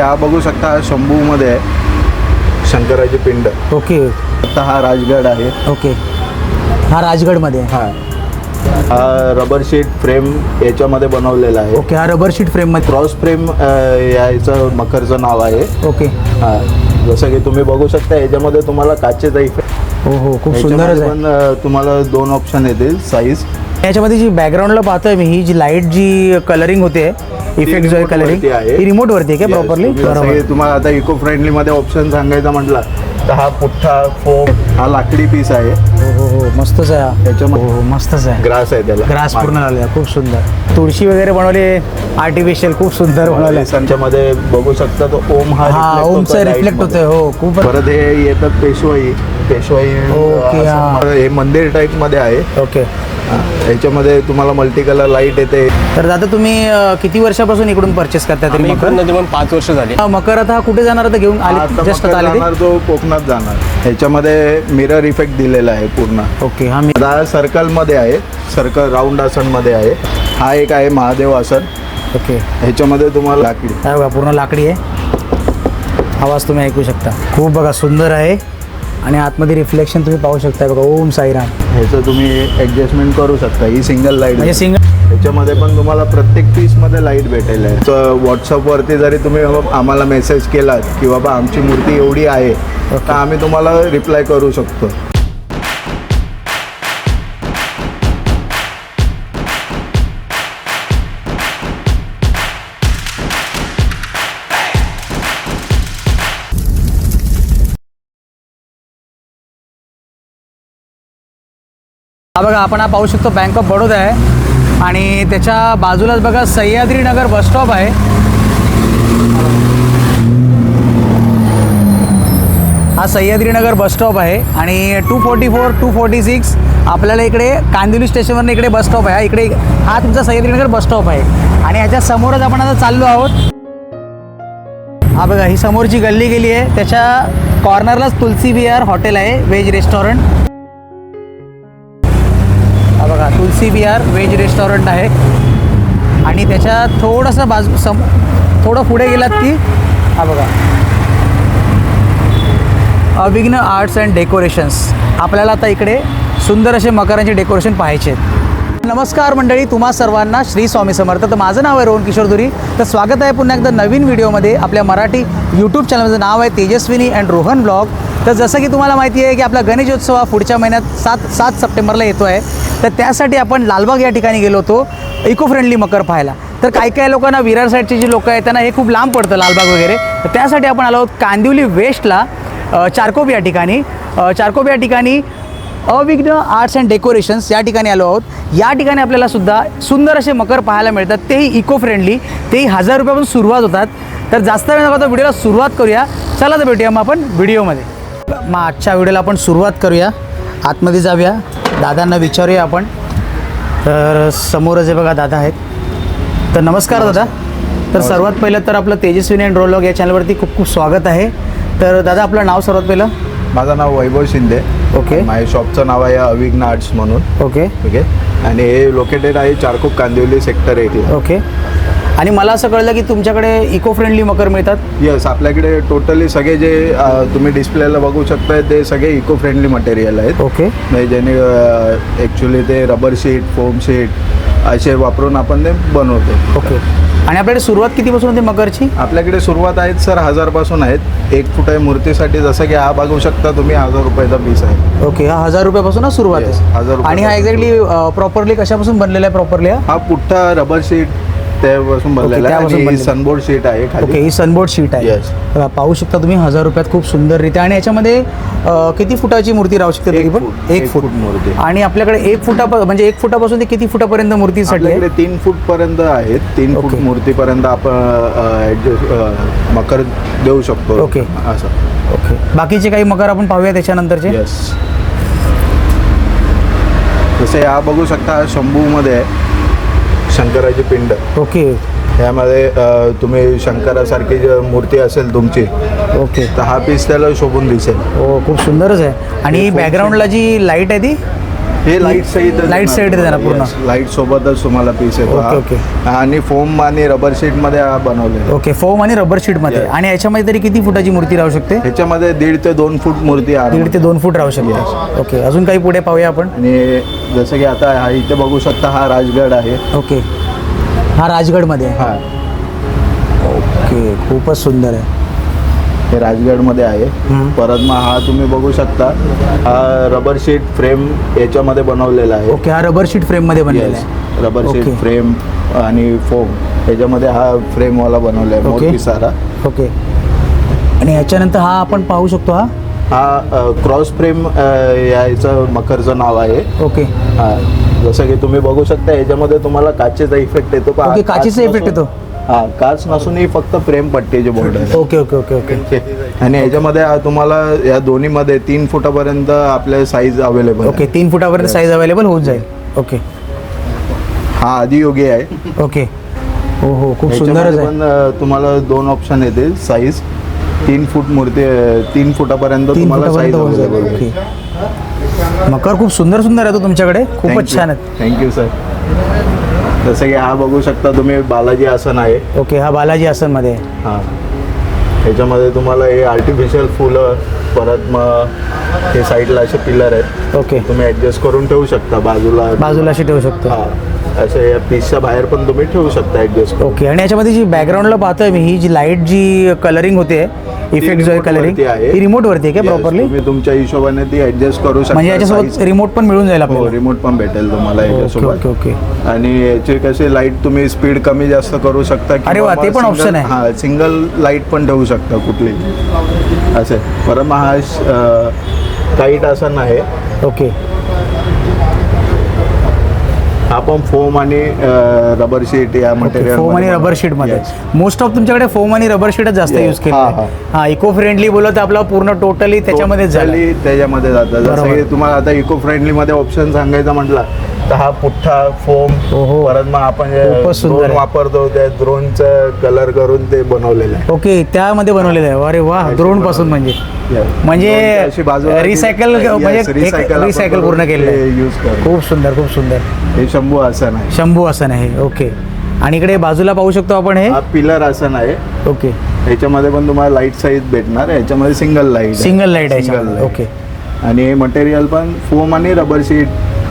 हा बघू शकता हा शंभूमध्ये आहे शंकराची पिंड. ओके. आता हा राजगड आहे. ओके. हा राजगडमध्ये आहे. हा. हा रबर शीट फ्रेम याच्यामध्ये बनवलेला आहे. ओके हा रबर शीट फ्रेममध्ये क्रॉस फ्रेम याचं मकरचं नाव आहे. ओके. हा. जसं की तुम्ही बघू शकता याच्यामध्ये तुम्हाला काचेचा इफेक्ट हो हो खूप सुंदरच आहे. पण अ, तुम्हाला दोन ऑप्शन येतील साईज याच्यामध्ये जी बॅकग्राऊंडला पाहतोय मी ही जी लाइट जी कलरिंग होते इफेक्ट जो आहे. कलरिंग. ही रिमोट वरती आहे का? प्रॉपरली बरोबर. तुम्हाला आता इको फ्रेंडली मध्ये ऑप्शन सांगायचा म्हटलं तर हा पुठ्ठा फोम हा लाकडी पीस आहे. हो हो हो. मस्तच आहे. त्याच्यामध्ये- मस्तच आहे. ग्रास आहे त्याला. ग्रास पूर्ण झालेला आहे, खूप सुंदर. तुळशी वगैरे बनवली आर्टिफिशियल खूप सुंदर बनवलं. मध्ये बघू शकता तो ओम हा ओमचं रिफ्लेक्ट होतोय. हो खूप. परत हे येतात पेशवाई. पेशवाई हा. मंदिर टाईपमध्ये आहे. ओके. याच्यामध्ये तुम्हाला मल्टी कलर लाइट येते. तर दादा तुम्ही अं, किती वर्षापासून इकडून परचेस करता तरी आम्ही मकर? इकडून नदीमधून पाच वर्ष झाली. हा, मकर आता हा कुठे जाणार आता? घेऊन आले आता जस्ट मकर आले जाणार तो कोकणात जाणार. ह्याच्यामध्ये मिरर इफेक्ट दिलेला आहे पूर्ण. ओके हा मी आता हा सर्कलमध्ये आहे. सर्कल राऊंड आसनमध्ये आहे. हा एक आहे महादेव आसन. ओके. ह्याच्यामध्ये तुम्हाला लाकडी. काय बघा पूर्ण लाकडी आहे. आवाज तुम्ही ऐकू शकता. खूप बघा सुंदर आहे. आणि आतमध्ये रिफ्लेक्शन तुम्ही पाहू शकता बघा. ओम साईराम. ह्याचं तुम्ही ॲडजस्टमेंट करू शकता. ही सिंगल लाइट म्हणजे सिंगल ह्याच्यामध्ये पण तुम्हाला प्रत्येक पीसमध्ये लाइट भेटेल आहे. तर व्हॉट्सअपवरती जरी तुम्ही आम्हाला मेसेज केलात की बाबा आमची मूर्ती एवढी आहे तर आम्ही तुम्हाला रिप्लाय करू शकतो. हा बघा आपण हा पाहू शकतो बँक ऑफ बडोदा आहे. आणि त्याच्या बाजूलाच बघा सह्याद्री नगर बस स्टॉप आहे. हा सह्याद्री नगर बस स्टॉप आहे. आणि two forty four two forty six आपल्याला इकडे कांदिवली स्टेशनवरनं इकडे बस स्टॉप आहे. हा इकडे हा तुमचा सह्याद्री नगर बस स्टॉप आहे. आणि ह्याच्या समोरच आपण आता चाललो आहोत. हा बघा ही समोरची गल्ली गेली आहे. त्याच्या कॉर्नरलाच तुलसी विहार हॉटेल आहे veg restaurant Tulsi Vihar veg restaurant आहे. आणि त्याच्या थोडंसं बाजू सम थोडं पुढे गेलात की हा बघा. Avighna arts and decorations. आपल्याला आता इकडे सुंदर असे मकरांचे डेकोरेशन पाहायचे आहेत. नमस्कार मंडळी तुम्हा सर्वांना श्री स्वामी समर्थ. तर माझं नाव आहे रोहन किशोर धुरी तर स्वागत आहे पुन्हा एकदा नवीन व्हिडिओमध्ये आपल्या मराठी यूट्यूब चॅनलचं नाव आहे तेजस्विनी अँड रोहन ब्लॉग तर जसं की तुम्हाला माहिती आहे की आपला गणेशोत्सव हा पुढच्या महिन्यात सात सात सप्टेंबरला येतो आहे तर त्यासाठी आपण लालबाग या ठिकाणी गेलो होतो इको फ्रेंडली मकर पाहायला. तर काही काही लोकांना विरार साईडचे जे लोक आहेत त्यांना हे खूप लांब पडतं लालबाग वगैरे. तर त्यासाठी आपण आलो आहोत कांदिवली वेस्टला चारकोप या ठिकाणी. चारकोप या ठिकाणी अविघ्न आर्ट्स अँड डेकोरेशन्स या ठिकाणी आलो आहोत. या ठिकाणी आपल्याला सुद्धा सुंदर असे मकर पाहायला मिळतात. तेही इको फ्रेंडली तेही हजार रुपयापासून सुरुवात होतात. तर जास्त वेळ नका व्हिडिओला सुरुवात करूया. चला तर भेटूया मग आपण व्हिडिओमध्ये. मग आजच्या व्हिडिओला आपण सुरुवात करूया. आतमध्ये जाऊया. दादांना विचारूया आपण. तर समोरच हे बघा दादा आहेत. तर नमस्कार दादा. तर सर्वात पहिलं तर आपलं तेजस्विनी अँड रोलॉग या चॅनलवरती खूप खूप स्वागत आहे. तर दादा आपलं नाव सर्वात पहिलं? माझं नाव वैभव शिंदे. ओके. माझ्या शॉपचं नाव आहे अविघ्न आर्ट्स म्हणून. ओके. ओके. आणि हे लोकेटेड आहे चारकोप कांदिवली सेक्टर एटीला ओके. आणि मला असं कळलं की तुमच्याकडे इको फ्रेंडली मकर मिळतात? येस आपल्याकडे टोटली सगळे जे अ, तुम्ही डिस्प्लेला बघू शकताय ते सगळे इको फ्रेंडली मटेरियल आहेत. ओके. म्हणजे ज्याने ॲक्च्युली ते रबर शीट फोम शीट असे वापरून आपण ते बनवतो. ओके. आणि आपल्याकडे सुरुवात कितीपासून होते मकरची? आपल्याकडे सुरुवात आहेत सर हजारपासून आहेत. एक फुट आहे मूर्तीसाठी जसं की हा बघू शकता तुम्ही हजार रुपयाचा पीस आहे. ओके हा हजार रुपयापासून सुरुवात Yes, आहे. आणि हा एक्झॅक्टली प्रॉपरली कशापासून बनलेला आहे प्रॉपरली हा? हा पुठ्ठा रबर शीट त्यापासून बनलेला आहे त्यापासून आणि बनलेला. सनबोर्ड शीट आहे ओके खाली ही सनबोर्ड शीट आहे Yes. पाहू शकता तुम्ही हजार रुपयात खूप सुंदररीत्या आणि याच्यामध्ये अ, किती फुटाची मूर्ती राहू शकते एक तरी पण फूट, एक एक फूट मूर्ती. आणि आपल्याकडे एक फुटा म्हणजे एक फुटापासून ते किती फुटापर्यंत मूर्तीसाठी आहे? आपल्याकडे तीन फूट पर्यंत आहेत तीन फूट ओके. मूर्तीपर्यंत आपण मकर देऊ शकतो ओके. असं ओके बाकीचे काही मकर आपण पाहूया त्याच्यानंतरचे येस जसे हा बघू शकता शंभूमध्ये आहे शंकराची पिंड. ओके. यामध्ये तुम्ही शंकरासारखी मूर्ती असेल तुमची ओके. तर हा पीस त्याला शोभून दिसेल. हो खूप सुंदरच आहे. आणि बॅकग्राऊंडला जी लाइट आहे ती? हे लाइट सहित Light सहित देणार पूर्ण. लाइट सोबतच तुम्हाला पीस येतो. Okay, okay. हा. आणि फोम आणि रबर शीटमध्ये हा बनवलेला ओके फोम आणि रबर शीटमध्ये Yes. आणि याच्यामध्ये तरी किती फुटाची मूर्ती राहू शकते? ह्याच्यामध्ये दीड ते दोन फूट मूर्ती आहे. दीड ते दोन फूट राहू शकते. ओके अजून काही पुढे पाहूया आपण. आणि जसं की आता हा इथे बघू शकता हा राजगड आहे. ओके हा राजगडमध्ये. हा. ओके खूपच सुंदर आहे. हे राजगडमध्ये आहे. परत मग हा तुम्ही बघू शकता हा रबर शीट फ्रेम याच्यामध्ये बनवलेला आहे. ओके हा रबर शीट फ्रेममध्ये बनलेला आहे. Rubber sheet. फ्रेम आणि फोम याच्यामध्ये हा फ्रेमवाला बनवला आहे. मोठी सारा. ओके. आणि याच्यानंतर हा आपण पाहू शकतो हा? हा क्रॉस फ्रेम याचं मकरचं नाव आहे. ओके. हा जसं की तुम्ही बघू शकता याच्यामध्ये तुम्हाला काचेचा इफेक्ट येतो. काचेचा नसून- येतो. हा काच नसूनही फक्त फ्रेम पट्टीचे बोर्ड आहे ओके ओके ओके ओके. आणि याच्यामध्ये तुम्हाला या दोन्हीमध्ये तीन फुटापर्यंत आपल्या साईज अवेलेबल ओके तीन फुटापर्यंत साईज अवेलेबल होऊन जाईल. ओके. हा आदियोगी आहे. ओके. हो हो खूप आहे. पण तुम्हाला दोन ऑप्शन येतील साईज तीन फूट मूर्ती तीन फुटापर्यंत तुम्हाला साईज होऊन जाईल. Available okay. मकर खूप सुंदर सुंदर आहे तो तुमच्याकडे. खूपच छान आहेत थँक्यू सर जसं की हा बघू शकता तुम्ही बालाजी आसन आहे. ओके हा बालाजी आसनमध्ये. हा. ह्याच्यामध्ये तुम्हाला हे आर्टिफिशियल फुलं परत मग हे साईडला असे पिलर आहेत. ओके. तुम्ही ऍडजस्ट करून ठेवू शकता बाजूला. बाजूला अशी ठेवू शकतो. हा. असे या पीसच्या बाहेर पण तुम्ही ठेवू शकता ऍडजस्ट करून. ओके आणि याच्यामध्ये जी बॅकग्राऊंडला पाहतोय मी ही जी लाइट जी कलरिंग होते इफेक्ट जो आहे. कलरिंग. ही रिमोट वरती आहे का प्रॉपरली तुम्ही तुमच्या हिशोबाने ती ऍडजस्ट करू शकता म्हणजे याच्यासोबत. रिमोट पण मिळून जाईल हो आपल्याला रिमोट पण भेटेल तुम्हाला ओके याच्यासोबत. ओके ओके आणि याचे कसे लाइट तुम्ही स्पीड कमी जास्त करू शकता अरे वा, ते पण option आहे. हा सिंगल लाइट पण ठेवू शकता कुठली असे. परत मग हा काईट आसन आहे. ओके हा पण फोम आणि रबर शीट या मटेरियल फोम आणि रबर शीटमध्ये. मोस्ट ऑफ तुमच्याकडे फोम आणि रबर शीटच जास्त. यूज केलं हा, इको फ्रेंडली बोलत तर आपला पूर्ण टोटली त्याच्यामध्येच झालं. त्याच्यामध्ये जातं. जसं. की तुम्हाला आता इको फ्रेंडली मध्ये ऑप्शन सांगायचं म्हटलं तर हा पुठ्ठा फोम ओहो. परत मग आपण खूपच सुंदर ड्रोन आहे. वापरतो त्या ड्रोनचं कलर करून ते बनवलेलं आहे. ओके त्यामध्ये बनवलेलं आहे. अरे वा ड्रोनपासून म्हणजे. म्हणजे रिसायकल म्हणजे रिसायकल पूर्ण केलेलं आहे. यूज कर. खूप सुंदर खूप सुंदर. हे शंभू आसन आहे. शंभू आसन आहे. ओके. आणि इकडे बाजूला पाहू शकतो आपण हे? हा पिलर आसन आहे. ओके. ह्याच्यामध्ये पण तुम्हाला लाइट साईज भेटणार ह्याच्यामध्ये सिंगल लाइट सिंगल लाइट आहे याच्यामध्ये. ओके. आणि हे मटेरियल पण फोम आणि रबर शीट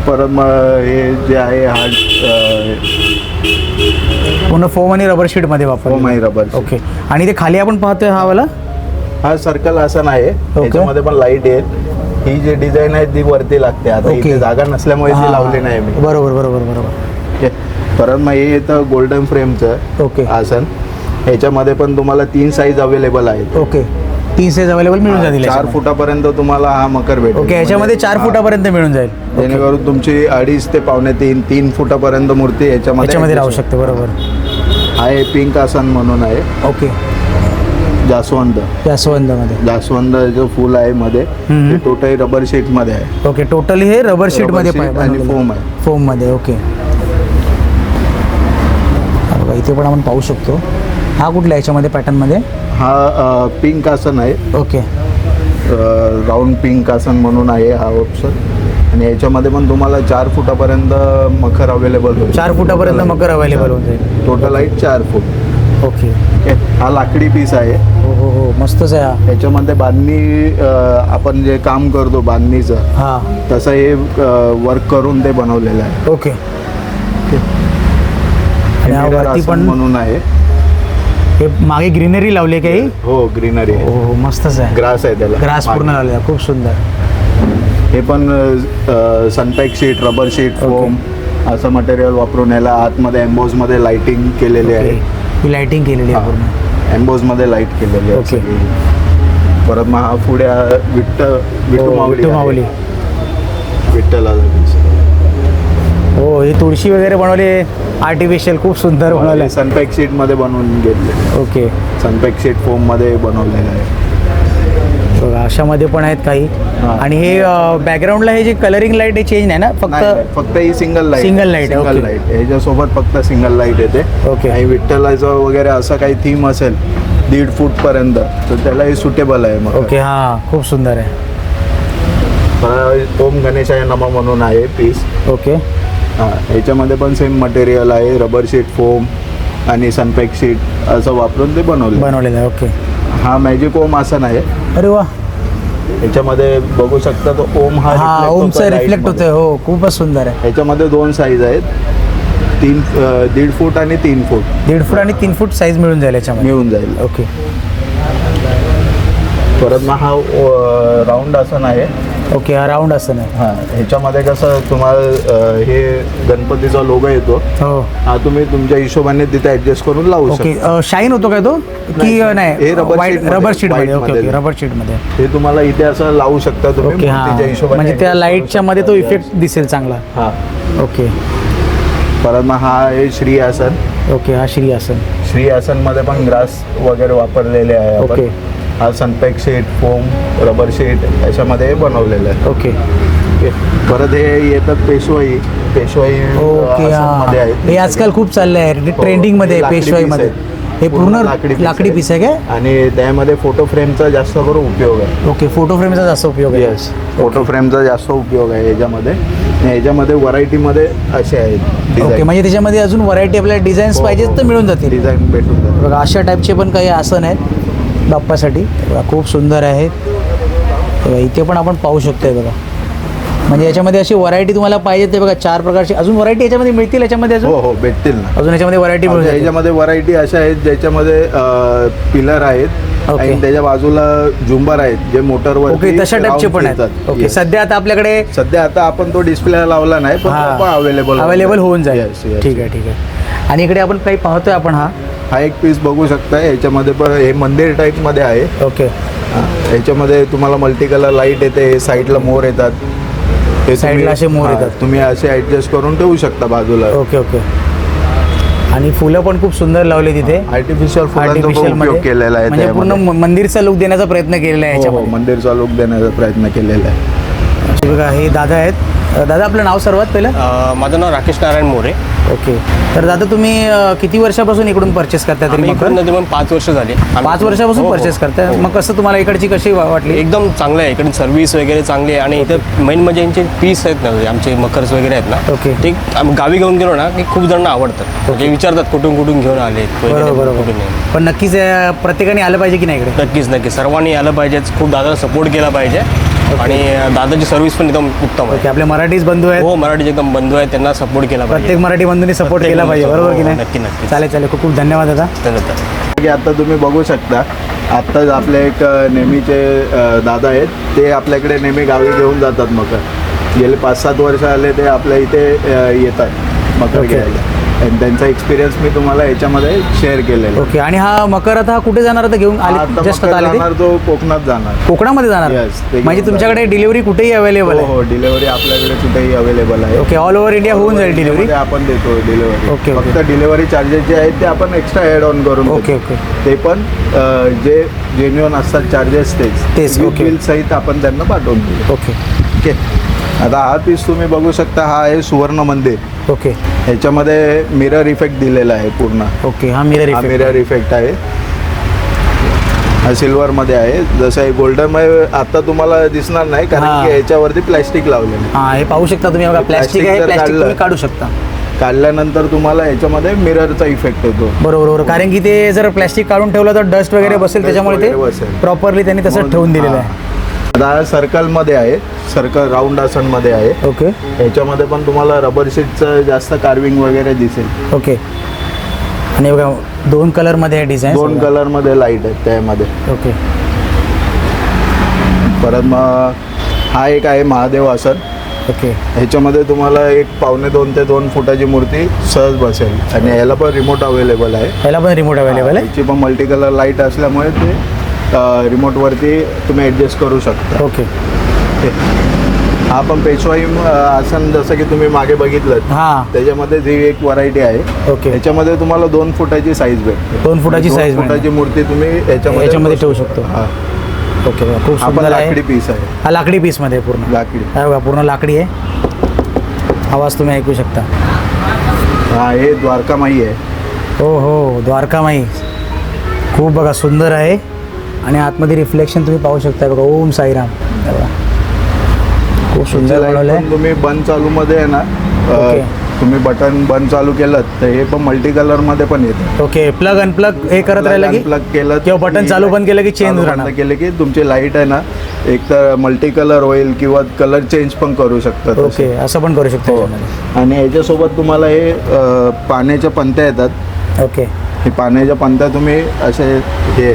परत मग हे जे आहे हार्ड पूर्ण फोम आणि रबर शीटमध्ये फोम वापर आणि रबर ओके आणि ते खाली आपण पाहतोय हा वाला? हा सर्कल आसन आहे ह्याच्यामध्ये पण लाइट येईल ही जी डिझाईन आहे ती वरती लागते. आता. इथे जागा नसल्यामुळे ती. लावली नाही मी. बरोबर बरोबर बरोबर. परत मग हे येतं गोल्डन फ्रेमचं ओके आसन. ह्याच्यामध्ये पण तुम्हाला तीन साईज अवेलेबल आहेत. ओके तीन साईज अवेलेबल मिळून जातील चार याच्यामध्ये. फुटापर्यंत तुम्हाला हा मकर भेटेल ओके याच्यामध्ये चार हा. फुटापर्यंत मिळून जाईल. जेणेकरून तुमची अडीच ते पावणे तीन तीन फुटापर्यंत मूर्ती याच्यामध्ये याच्यामध्ये राहू adjust शकते बरोबर होते. हा आहे पिंक आसन म्हणून आहे ओके जास्वंद जास्वंदामध्ये जास्वंदाचं फुल आहे मध्ये हम्म. ते टोटल रबर शीटमध्ये आहे ओके टोटली हे रबर शीटमध्ये sheet आणि foam आहे. फोममध्ये ओके इथे पण आपण पाहू शकतो हा कुठल्या याच्यामध्ये पॅटर्नमध्ये हा पिंक आसन आहे. ओके. राऊंड पिंक आसन म्हणून आहे हा ऑप्शन आणि याच्यामध्ये पण तुम्हाला चार फुटापर्यंत मखर अवेलेबल होईल. चार फुटापर्यंत मकर अवेलेबल होऊन जाईल. टोटल हाईट चार फूट. ओके. हा लाकडी पीस आहे. हो हो हो. मस्तच आहे हा. याच्यामध्ये बांधणी अ, आपण जे काम करतो बांधणीचं हा. तसं हे वर्क करून ते बनवलेलं आहे. ओके. आणि हा Mirror वरती आसन पण म्हणून आहे. हे मागे ग्रीनरी लावली आहे काही? हो ग्रीनरी हो आहे. हो मस्तच आहे. ग्रास आहे त्याला. ग्रास पूर्ण लावलेला आहे खूप सुंदर. हे पण sunpack sheet rubber sheet foam असं मटेरियल वापरून याला आतमध्ये एम्बोजमध्ये लाइटिंग केलेली आहे. ही लाइटिंग केलेली आहे पूर्ण. एम्बोजमध्ये लाइट केलेली आहे. सगळी. परत मग हा पुढे विठ्ठ विठू हो, माऊली विठू आहे. हो ही तुळशी वगैरे बनवली आर्टिफिशियल खूप सुंदर बनवलं हे सनपॅक शीटमध्ये बनवून घेतले. ओके. सनपॅक शीट फोममध्ये बनवलेलं आहे. बघा अशामध्ये पण आहेत काही. आणि हे बॅकग्राऊंडला हे जे कलरिंग लाइट हे चेंज नाही ना? फक्त फक्त ही सिंगल लाइट light आहे, सिंगल. लाइट ह्याच्यासोबत फक्त सिंगल लाइट येते. Okay. आणि विठ्ठलाचं वगैरे असं काही थीम असेल दीड फूट पर्यंत तर त्याला हे सुटेबल आहे मग. ओके हां खूप सुंदर आहे. ओम गणेशाय नमा म्हणून आहे पीस ओके. हां ह्याच्यामध्ये पण सेम मटेरियल आहे रबर शीट फोम आणि सनपॅक शीट असं वापरून ते बनवले. बनवलेलं आहे ओके हा मॅजिक ओम आसन आहे अरे वा. ह्याच्यामध्ये बघू शकता तो ओम हा हा reflect ओमचं होतोय रिफ्लेक्ट light मध्ये. हो खूपच सुंदर आहे. ह्याच्यामध्ये दोन साईज आहेत. तीन अं, दीड फूट आणि तीन फूट. दीड फूट आणि तीन फूट साईज मिळून जाईल याच्यामध्ये. मिळून जाईल. ओके परत मग हा राऊंड आसन आहे ओके हा राऊंड असं नाही. हां ह्याच्यामध्ये कसं तुम्हाला अं, हे गणपतीचा लोगो येतो. हो. हा तुम्ही तुमच्या हिशोबाने तिथे ऍडजस्ट करून लावू ओके शकता. शाईन होतो काय तो? की अ, नाही हे rubber व्हाईट sheet मध्ये, रबर शीटमध्ये. white ओके ओके मध्ये. रबर शीटमध्ये. हे तुम्हाला इथे असं लावू शकता तुम्ही ओके हा. हिशोबाने म्हणजे त्या करू लाईटच्या मध्ये तो. इफेक्ट दिसेल चांगला. हा. ओके. परत मग हा आहे श्री आसन. ओके हा श्री आसन. श्री आसनमध्ये पण ग्रास वगैरे वापरलेले आहे आपण. ओके. हा sunpack sheet foam rubber sheet याच्यामध्ये बनवलेलं आहे. ओके. ओके. परत हे येतात पेशवाई. पेशवाई ओके हा. आहेत हे आजकाल खूप चाललं आहे हो, ट्रेंडिंगमध्ये हे लाकडी पेशवाई piece मध्ये आहे. हे पूर्ण लाकडी पीस आहे. काय आणि त्यामध्ये फोटो फ्रेमचा जास्त करून उपयोग आहे. ओके फोटो फ्रेमचा जास्त उपयोग आहे. येस फोटो फ्रेमचा जास्त उपयोग आहे याच्यामध्ये. आणि याच्यामध्ये व्हरायटीमध्ये असे आहेत ओके म्हणजे त्याच्यामध्ये अजून व्हरायटी आपल्याला डिझाईन्स पाहिजेत तर मिळून जातील. डिझाईन भेटून जातात बघा अशा टाईपचे पण काही आसन आहेत. बाप्पासाठी. बघा, खूप सुंदर आहेत बघा इथे पण आपण पाहू शकतोय बघा. म्हणजे याच्यामध्ये अशी व्हरायटी तुम्हाला पाहिजे ते बघा चार प्रकारची. अजून व्हरायटी याच्यामध्ये मिळतील याच्यामध्ये हो अजून? हो भेटतील ना. अजून याच्यामध्ये व्हरायटी जातील. याच्यामध्ये व्हरायटी अशा आहेत ज्याच्यामध्ये पिलर आहेत. आणि त्याच्या बाजूला झुंबर आहेत जे मोटरवर ओके तशा टाईपचे पण आहेत. ओके सध्या आता आपल्याकडे सध्या आता आपण तो डिस्प्ले लावला नाही पण अवेलेबल अवेलेबल होऊन जाईल. ठीक आहे ठीक आहे. आणि इकडे आपण काही पाहतोय आपण हा. हा एक पीस बघू शकता याच्यामध्ये पण हे मंदिर टाईपमध्ये आहे. ओके हा, याच्यामध्ये तुम्हाला मल्टी कलर लाइट येते साईडला मोर येतात. हे Side ला तुम्ही- असे मोर हा, येतात. तुम्ही असे ऍडजस्ट करून ठेवू शकता बाजूला. ओके ओके आणि फुलं पण खूप सुंदर लावले तिथे. आर्टिफिशियल आर्टिफिशियल उपयोग केलेला आहे म्हणजे पूर्ण त्यामध्ये. मंदिरचा लुक देण्याचा प्रयत्न केलेला आहे हो, हो, याच्यामध्ये. मंदिरचा लुक देण्याचा प्रयत्न केलेला आहे. हे बघा हे दादा आहेत. दादा आपलं नाव सर्वात पहिलं? अ, माझं नाव राकेश नारायण मोरे. ओके. तर दादा तुम्ही अ, किती वर्षापासून इकडून परचेस करता तरी आम्ही मकर इकडून पण पाच वर्ष झाली. आम्ही- पाच वर्षापासून हो, हो. परचेस करताय. हो. मग कसं तुम्हाला इकडची कशी वा- वाटली? एकदम चांगलं आहे. इकडे सर्व्हिस वगैरे चांगली आहे. आणि इथं मेन म्हणजे यांचे पीस आहेत ना आमचे मकर्स वगैरे आहेत ना ओके. ते आम्ही गावी घेऊन गेलो ना की खूप जणांना आवडतात. म्हणजे विचारतात कुठून कुठून घेऊन आले बरोबर बरोबर. पण नक्कीच अ, प्रत्येकाने आलं पाहिजे की नाही इकडे? नक्कीच नक्कीच. सर्वांनी आलं पाहिजे. खूप दादाला सपोर्ट केला पाहिजे. आणि दादाची सर्व्हिस पण एकदम उत्तम आहे. आपले मराठीच बंधू आहेत. हो मराठीचे एकदम बंधू आहेत त्यांना सपोर्ट केला पाहिजे. प्रत्येक मराठी बंधूंनी सपोर्ट केला पाहिजे बरोबर की नाही? नक्की, नक्की. चालेल चालेल. खूप खूप धन्यवाद दादा. धन्यवाद की आता तुम्ही बघू शकता आत्ताच आपले एक नेहमीचे दादा आहेत. ते आपल्याकडे नेहमी गावी घेऊन जातात मकर. गेले पाच सात वर्ष आले ते आपल्या इथे येतात मकर ओके. घ्यायला. त्यांचा एक्सपिरियन्स मी तुम्हाला याच्यामध्ये शेअर केलेला ओके आणि हा मकर आता कुठे जाणार आता घेऊन? हा आले जस्ट मकर आता आले ते? जाणार तो कोकणात जाणार. कोकणामध्ये जाणार? Yes, ते म्हणजे तुमच्याकडे डिलिव्हरी कुठेही अवेलेबल हो आहे? हो डिलिव्हरी आपल्याकडे कुठेही अवेलेबल आहे. ओके ऑल ओव्हर इंडिया होऊन जाईल डिलिव्हरी आपण देतो डिलिव्हरी ओके. फक्त डिलिव्हरी चार्जेस जे आहेत ते आपण एक्स्ट्रा ॲड ऑन करून ओके, देतो. ओके. ते पण अ, जे जेन्युअन असतात चार्जेस तेच. तेच, ओके. bill सहित आपण त्यांना पाठवून देऊ. ओके ओके आता हा पीस तुम्ही बघू शकता हा आहे सुवर्ण मंदिर. ओके ह्याच्यामध्ये मिरर इफेक्ट दिलेला आहे पूर्ण. ओके हा मिरर हा इफेक्ट मिरर इफेक्ट आहे. हा सिल्वरमध्ये आहे. जसं हे गोल्डनमध्ये आता तुम्हाला दिसणार नाही. कारण की याच्यावरती प्लॅस्टिक लावलेलं आहे. हा हे पाहू शकता तुम्ही बघा प्लॅस्टिक आहे तुम्ही काढू शकता. काढल्यानंतर तुम्हाला याच्यामध्ये मिररचा इफेक्ट येतो. बरोबर बरोबर. कारण की ते जर प्लॅस्टिक काढून ठेवलं तर डस्ट वगैरे बसेल त्याच्यामुळे ते बसेल. प्रॉपरली त्यांनी तसं ठेवून दिलेलं. आहे. आता सर्कलमध्ये आहे. सर्कल राऊंड आसनमध्ये आहे. ओके. याच्यामध्ये पण तुम्हाला रबर शीटचं जास्त कार्विंग वगैरे दिसेल. ओके. आणि बघा दोन कलरमध्ये आहे डिझाईन दोन कलरमध्ये लाइट आहेत त्यामध्ये. ओके. परत मग हा एक आहे महादेव आसन. ओके. ह्याच्यामध्ये तुम्हाला एक पावणे दोन ते दोन फुटाची मूर्ती सहज बसेल. आणि याला पण रिमोट अवेलेबल आहे. ह्याला पण रिमोट अवेलेबल आहे. याची पण मल्टी कलर लाइट असल्यामुळे ते रिमोटवरती तुम्ही ॲडजस्ट करू शकता. Okay okay. हा पण पेशवाई आसन जसं की तुम्ही मागे बघितलं हां. त्याच्यामध्ये जी एक व्हरायटी आहे ओके याच्यामध्ये तुम्हाला दोन फुटाची साईज भेटते. दोन फुटाची size फुटाची मूर्ती तुम्ही याच्यामध्ये ठेवू शकतो. हा. ओके खूप सुंदर लाकडी पीस आहे. हा लाकडी पीसमध्ये पूर्ण. लाकडी. बघा पूर्ण लाकडी आहे. आवाज तुम्ही ऐकू शकता. हा हे द्वारकामाई आहे. हो हो द्वारकामाई. खूप बघा सुंदर आहे. आणि आतमध्ये रिफ्लेक्शन तुम्ही पाहू शकता बघा. ओम साईराम. खूप सुंदर तुम्ही बंद चालू मध्ये आहे ना. तुम्ही बटन बंद चालू केलं तर हे पण मल्टी कलरमध्ये पण येतं. ओके. प्लग अनप्लग हे करत राहिलं की? प्लग केलं किंवा बटन चालू बंद केलं की चेंज राहणार केलं की तुमची लाइट आहे ना एक तर मल्टी कलर होईल किंवा कलर चेंज पण करू शकतात ओके. असं पण करू शकतो हो. आणि याच्यासोबत तुम्हाला हे पाण्याच्या पंत्या येतात. ओके. हे पाण्याच्या पंत्या तुम्ही असे हे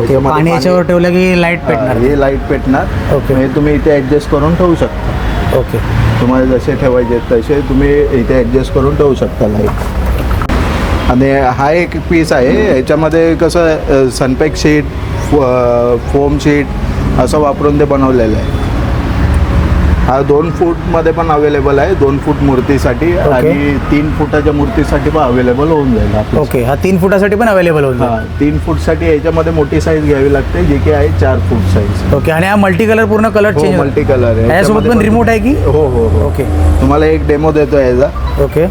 त्याच्यामध्ये पाणी याच्यावर ठेवलं की लाइट पेटणार. हे लाइट पेटणार. ओके. हे तुम्ही इथे ऍडजस्ट करून ठेवू शकता. ओके. तुम्हाला जसे ठेवायचे तसे तुम्ही इथे ॲडजस्ट करून ठेवू शकता लाइट आणि हा एक पीस आहे याच्यामध्ये कसं सनपॅक शीट फोम शीट असं वापरून ते बनवलेलं आहे. हा दोन फूटमध्ये पण अवेलेबल आहे. दोन फूट मूर्तीसाठी आणि तीन फुटाच्या मूर्तीसाठी पण अवेलेबल होऊन जाईल आपल्या ओके हा तीन फुटासाठी पण अवेलेबल होईल हा तीन फूटसाठी याच्यामध्ये मोठी साईज घ्यावी लागते जी की आहे चार फूट साईज ओके आणि हा मल्टी कलर पूर्ण कलर हो चेंज मल्टी कलर आहे. याच्यासोबत पण रिमोट आहे की? हो हो हो. ओके तुम्हाला एक डेमो देतो याचा. ओके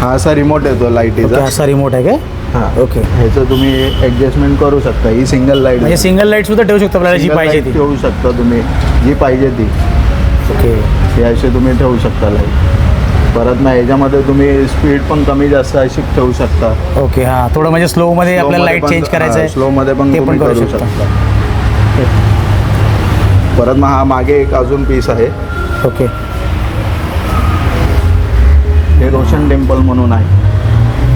हा असा रिमोट येतो ओके लाईटीचा असा रिमोट आहे काय? हा. ओके ह्याचं तुम्ही ऍडजस्टमेंट करू शकता. ही सिंगल लाइट म्हणजे सिंगल लाइट सुद्धा ठेवू शकतो आपल्याला जी पाहिजे ती. ठेवू शकता तुम्ही. जी पाहिजे ती. ओके हे असे तुम्ही ठेवू शकता लाइट परत ना ह्याच्यामध्ये तुम्ही स्पीड पण कमी जास्त अशी ठेवू शकता. ओके हा. थोडं म्हणजे स्लो मध्ये आपल्याला लाइट चेंज करायचं आहे स्लो मध्ये पण ते तुम्ही पण करू करू. शकता. परत मग हा मागे एक अजून पीस आहे. ओके हे रोशन टेम्पल म्हणून आहे.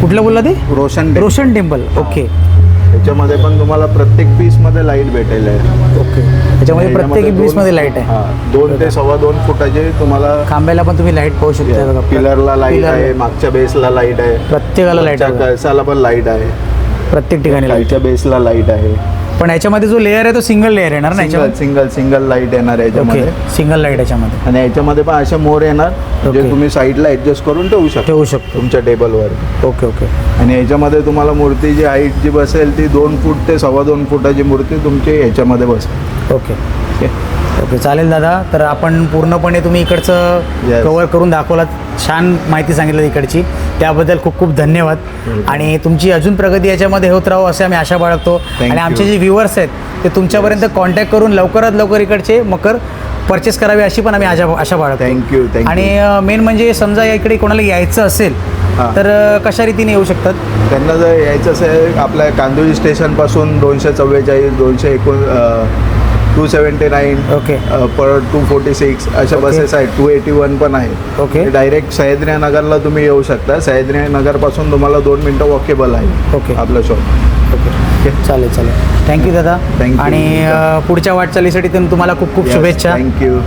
कुठलं बोलला ते? रोशन रोशन टेम्पल. ओके. त्याच्यामध्ये पण तुम्हाला प्रत्येक पीसमध्ये लाइट भेटेल आहे. ओके. त्याच्यामध्ये प्रत्येक पीसमध्ये लाइट आहे. हा, दोन ते सव्वा दोन फुटाचे तुम्हाला खांब्याला पण तुम्ही लाइट पाहू शकता. पिलरला लाइट आहे मागच्या बेसला लाइट आहे. प्रत्येकाला लाइट आहे. कळसाला पण लाइट आहे. प्रत्येक ठिकाणी लाइट खालच्या बेसला लाइट आहे. पण याच्यामध्ये जो लेअर आहे तो सिंगल लेअर येणार ना सिंगल याच्यामध्ये? सिंगल सिंगल लाइट येणार आहे ओके याच्यामध्ये. सिंगल लाइट याच्यामध्ये. आणि याच्यामध्ये पण असे मोर येणार जे. तुम्ही साईडला ऍडजस्ट करून ठेवू शकता. ठेवू शकतो. तुमच्या टेबलवर ओके ओके आणि याच्यामध्ये तुम्हाला मूर्तीची हाईट जी बसेल ती दोन फूट ते सव्वा दोन फुटाची मूर्ती तुमची याच्यामध्ये बसेल. ओके ओके चालेल दादा. तर आपण पूर्णपणे तुम्ही इकडचं Yes. कवर करून दाखवलात. छान माहिती सांगितलं इकडची. त्याबद्दल खूप खूप धन्यवाद. आणि तुमची अजून प्रगती याच्यामध्ये होत राहो असे आम्ही आशा बाळगतो. Thank आणि आमचे. जे व्ह्युअर्स आहेत ते तुमच्यापर्यंत कॉन्टॅक्ट करून लवकरात लवकर इकडचे मकर परचेस करावे अशी पण आम्ही आशा आशा बाळगतो. थँक्यू आणि मेन म्हणजे समजा या इकडे कोणाला यायचं असेल हां. तर अ, कशा रीतीने येऊ शकतात? त्यांना जर यायचं असेल आपल्या कांदिवली स्टेशनपासून दोनशे चव्वेचाळीस दोनशे एकोण टू सेवन्टी नाईन ओके परत टू फोर्टी सिक्स अशा. बसेस आहेत. टू एटी वन पण आहे. ओके. डायरेक्ट सह्याद्री नगरला तुम्ही येऊ शकता. सह्याद्री नगरपासून तुम्हाला दोन मिनटं वॉकेबल आहे ओके. आपलं शॉप ओके चालेल चालेल. थँक्यू दादा. You. आणि पुढच्या वाटचालीसाठी तुम्हाला खूप खूप शुभेच्छा. थँक्यू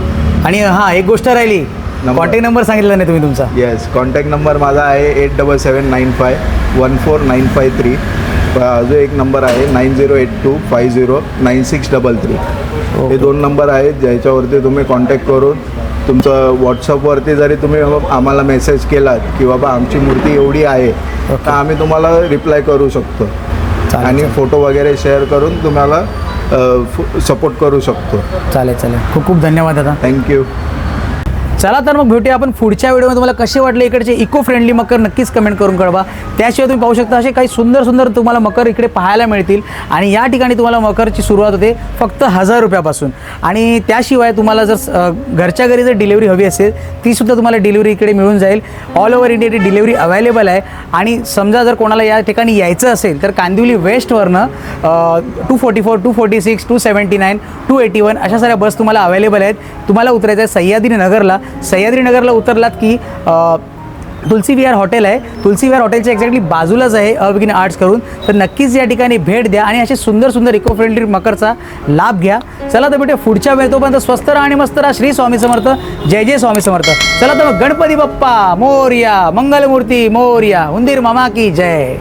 आणि हां एक गोष्ट राहिली. कॉन्टॅक्ट नंबर सांगितला नाही तुम्ही तुमचा. येस कॉन्टॅक्ट नंबर माझा आहे eight double seven nine five one four nine five three अजून एक नंबर आहे nine zero eight two five zero nine six double three. हे दोन नंबर आहेत ज्याच्यावरती तुम्ही कॉन्टॅक्ट करून तुमचं व्हॉट्सअपवरती जरी तुम्ही आम्हाला मेसेज केलात की बाबा आमची मूर्ती एवढी आहे तर आम्ही तुम्हाला रिप्लाय करू शकतो. आणि. फोटो वगैरे शेअर करून तुम्हाला सपोर्ट करू शकतो. चालेल चालेल. खूप खूप धन्यवाद दादा. थँक्यू चला तर मग भेटूया आपण पुढच्या व्हिडिओमध्ये तुम्हाला कसे वाटले इकडचे इको फ्रेंडली मकर नक्कीच कमेंट करून कळवा. त्याशिवाय तुम्ही पाहू शकता असे काही सुंदर सुंदर तुम्हाला मकर इकडे पाहायला मिळतील. आणि या ठिकाणी तुम्हाला मकरची सुरुवात होते फक्त हजार रुपयापासून. आणि त्याशिवाय तुम्हाला जर घरच्या घरी जर डिलेवरी हवी असेल तीसुद्धा तुम्हाला डिलेवरी इकडे मिळून जाईल. ऑल ओव्हर इंडियाची डिलेवरी अवेलेबल आहे. आणि समजा जर कोणाला या ठिकाणी यायचं असेल तर Kandivali वेस्टवरनं two forty four two forty six two seventy nine two eighty one अशा साऱ्या बस तुम्हाला अवेलेबल आहेत. तुम्हाला उतरायचं आहे सह्याद्री नगरला. सह्याद्री नगरला उतरलात की तुलसी विहार हॉटेल आहे. तुलसी विहार हॉटेलच्या एक्झॅक्टली बाजूलाच आहे अविघ्न आर्ट्स करून. तर नक्कीच या ठिकाणी भेट द्या आणि असे सुंदर सुंदर इको फ्रेंडली मकरचा लाभ घ्या. चला तर भेटूया पुढच्या वेळ तोपर्यंत स्वस्त राहा आणि मस्त राहा. श्री स्वामी समर्थ. जय जय स्वामी समर्थ. चला तर मग गणपती बाप्पा मोर्या मंगलमूर्ती मोर्या. हुंदीर मामा की जय.